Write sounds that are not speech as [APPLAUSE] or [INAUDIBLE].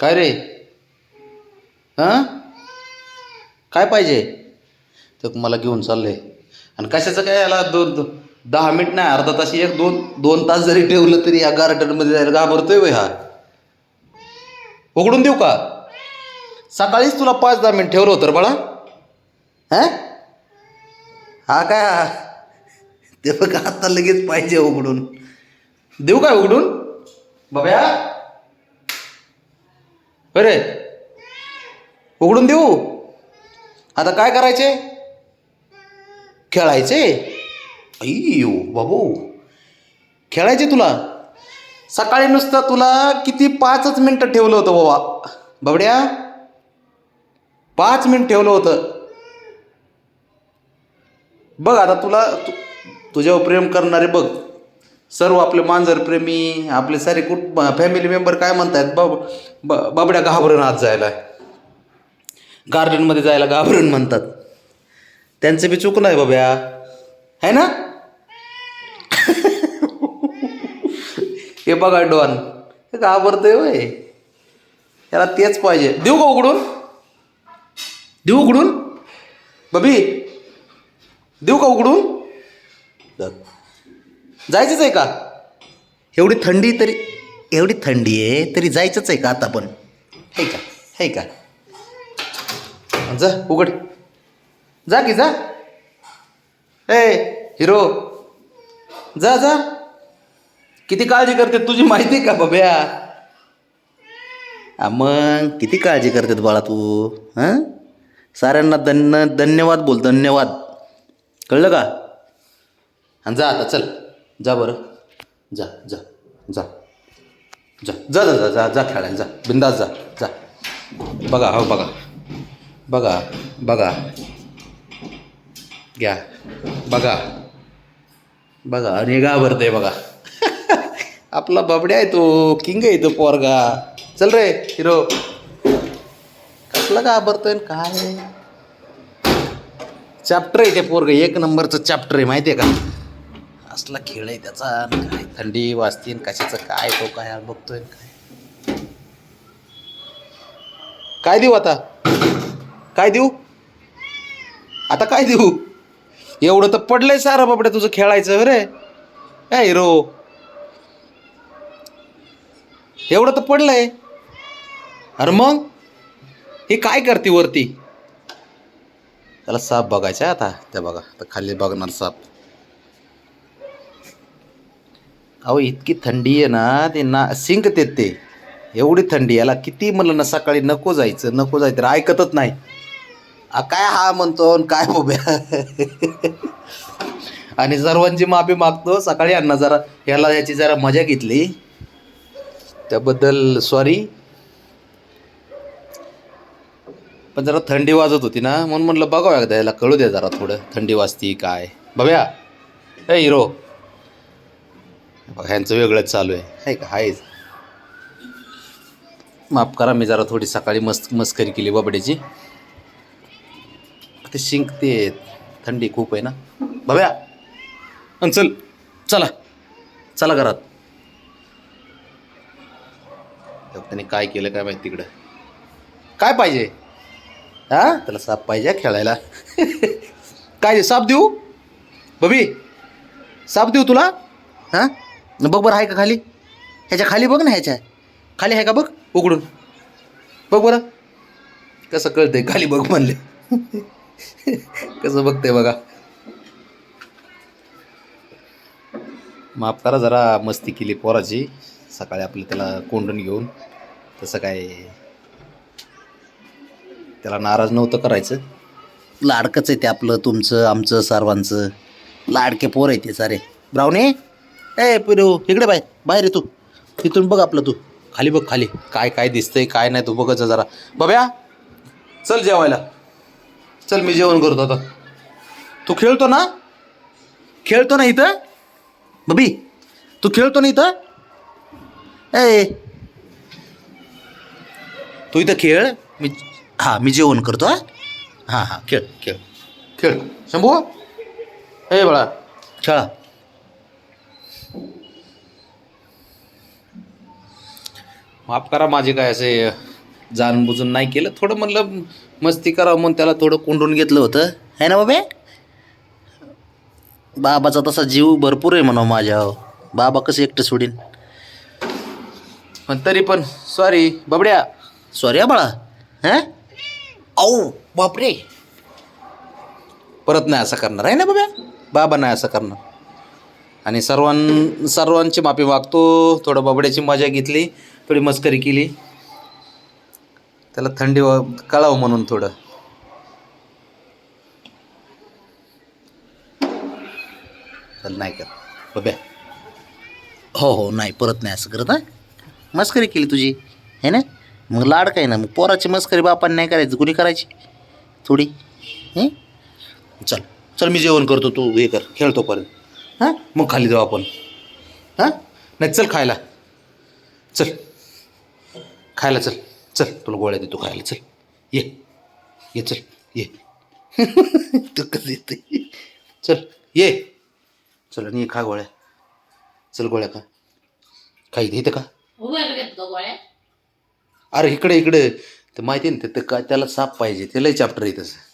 काय रे? हां? काय पाहिजे? तर मला घेऊन चाललंय आणि कशाचं काय याला दोन दो- दहा मिनिट नाही अर्धा तास एक दोन दोन तास जरी ठेवलं तरी या गार्डनमध्ये जायला घाबरतोय वय हा. उघडून देऊ का? सकाळीच तुला पाच दहा मिनिट ठेवलं होतं रे बाळा. हां? हा काय? ते बघ आता लगेच पाहिजे उघडून. देऊ काय उघडून? बाब्या? अरे उघडून देऊ? आता काय करायचे? खेळायचे? अय्यो बाबू. खेळायचे तुला? सकाळी नुसतं तुला किती पाचच मिनटं ठेवलं होतं बाबा. बाबड्या पाच मिनिट ठेवलं होतं. बघ आता तुला तु तुझ्यावर प्रेम करणारे बघ. सर्व आपले मांजरप्रेमी आपले सारे कुट फॅमिली मेंबर काय म्हणतात बाब ब- बाबड्या घाबरून आत जायला गार्डनमध्ये जायला घाबरून म्हणतात. त्यांचं बी चुकलं आहे बाब्या. है ना? हे बघा डॉन. हे घाबरतोय वय याला तेच पाहिजे. देऊ का उघडून? देऊ उघडून? बबी देऊ का उघडून? जायचंच आहे का? एवढी थंडी तरी एवढी थंडी आहे तरी जायचंच आहे का आता पण? है का? है का? जा उघड. जा की जा. ए हिरो. जा जा. किती काळजी करते तुझी माहिती आहे का बब्या? मग किती काळजी करतात बाळा तू हां? साऱ्यांना धन्य धन्यवाद बोल धन्यवाद. कळलं का? आणि जा आता चल. जा बरं. जा जा जा. जा जा जा जा जा जा खेळायला जा. बिंदास जा जा. बघा हो बघा. बघा बघा. घ्या. बघा. बघा आणि घाबरते बघा. [LAUGHS] आपला बबड्या आहे तो किंग आहे तो पोरगा. चल रे हिरो. कसला घाबरतोय काय? चॅप्टर आहे ते पोरग. एक नंबरचं चॅप्टर आहे माहिती आहे का? असला खेळ आहे त्याचा काय? थंडी वाजते कशाचं काय तो काय बघतोय काय? काय देऊ आता? काय देऊ? आता काय देऊ? एवढं तर पडलंय सारं बाबड्या तुझं खेळायचं रे काय हिरो. एवढं तर पडलंय. अरे मग? हे काय करते वरती? त्याला साप बघायचा आहे आता. त्या बघा तर खाली बघणार साप. अहो इतकी थंडी आहे ना ते ना सिंक ते. एवढी थंडी याला किती म्हणलं ना सकाळी नको जायचं नको जायचं तर ऐकतच नाही. आ, काय हा म्हणतो आणि काय उभ्या आणि सर्वांची माफी मागतो सकाळी अण्णा जरा याला याची जरा मजा घेतली. त्याबद्दल सॉरी पण जरा थंडी वाजत होती ना म्हणून म्हणलं बघावं एकदा याला कळू द्या जरा थोडं थंडी वाजती काय. बघ्या. ए हिरो. ह्यांचं वेगळंच चालू आहे. आहे का? आहेच माफ करा मी जरा थोडी सकाळी मस्त मस्करी केली बाबड्याची. ते शिंकते थंडी खूप आहे ना. बघ्या अन चल. चला. चला घरात. त्याने काय केलं काय माहिती तिकडं? काय पाहिजे? हा? त्याला साप पाहिजे खेळायला. [LAUGHS] काय साप देऊ? बबी! साप देऊ तुला? हां? बघ बरं आहे का खाली? ह्याच्या खाली बघ ना ह्याच्या. खाली आहे का बघ? उघडून. बघ बरं. कसं कळतंय खाली बघ म्हणले. [LAUGHS] कसं बघतंय बघा. माफ करा जरा मस्ती केली पोराची. सकाळी आपलं त्याला कोंडून घेऊन तसं काय त्याला नाराज नव्हतं करायचं. लाडकंच आहे ते आपलं तुमचं आमचं सर्वांचं. लाडके पोर आहे ते सारे. ब्राऊने ए पिरू इकडे बाहेर बाहेर ये तू. तिथून बघ आपलं तू. खाली बघ खाली. काय काय दिसतंय काय नाही तू बघच जरा. बब्या चल जेवायला. चल मी जेवण करतो आता. तू खेळतो ना? खेळतो ना इथं? बबी तू खेळतो ना इथं? ए. तू इथं खेळ. मी हां मी जेवण करतो हां? हां हां खेळ खेळ. खेळ. शंभू? ए बाळा खेळा. माफ करा माझे काय असे जाणबुजून नाही केलं. थोडं म्हणलं मस्ती करावं म्हणून त्याला थोडं कोंडून घेतलं होतं. है ना बाबे? बाबाचा तसा जीव भरपूर आहे म्हणा माझ्या. बाबा कसं एकटं सोडीन. पण तरी पण सॉरी बाबड्या. सॉरी हा बाळा. हां? औ बापरे. परत नाही असं करणार आहे ना बाब्या? बाबा नाही असं करणार. आणि सर्वां सर्वांची माफी मागतो. थोडं बाबड्याची मजा घेतली. थोडी मस्करी केली. त्याला थंडी कळावं म्हणून थोडं. चल नाही कर बाब्या. हो हो नाही परत नाही असं करत हां? मस्करी केली तुझी है ना? मग लाड काय ना मग पोराची मस्करी बापाने नाही करायची कुणी करायची? थोडी चल चल मी जेवण करतो तू हे कर खेळतो परत. हां? मग खाली जाऊ आपण. हां? नाही चल खायला. चल. खायला चल. चल तुला गोळ्या देतो खायला. चल. ये. ये चल. ये. [LAUGHS] तू कसं येते? चल. ये. चल आणि खा गोळ्या. चल गोळ्या खा. काही इथं का? अरे इकडे इकडे. ते माहिती आहे ना ते- त्याला साप पाहिजे. त्यालाही चॅप्टर आहे तसं.